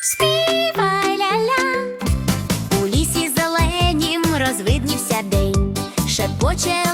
Співай ля-ля у лісі зеленім розвиднівся день, шепоче.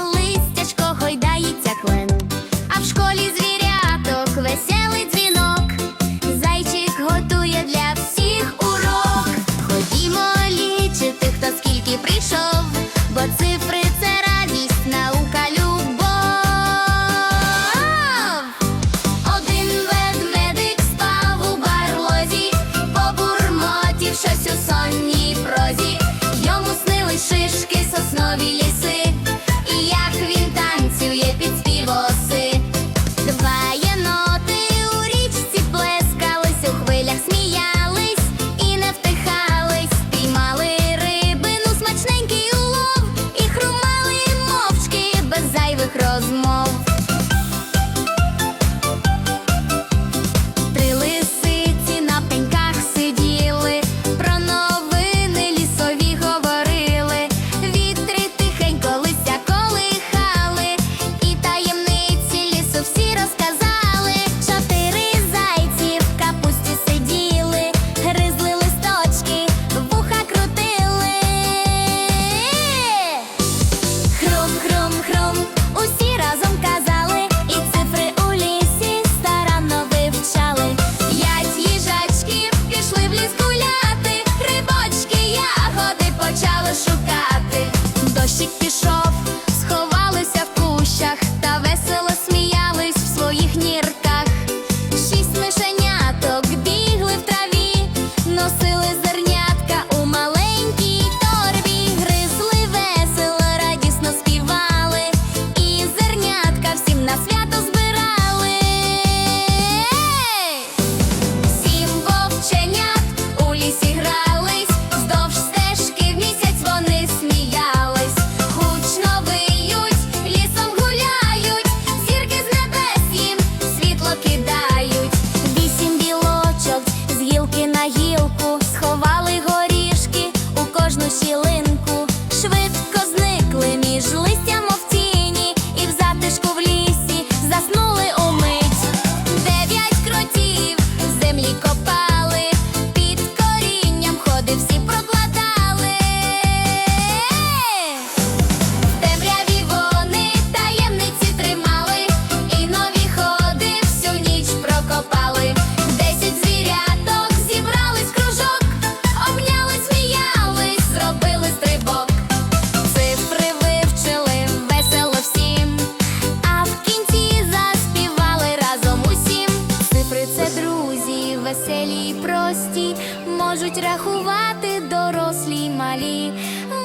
веселі й прості, можуть рахувати дорослі й малі,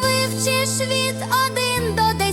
вивчиш від один до десяти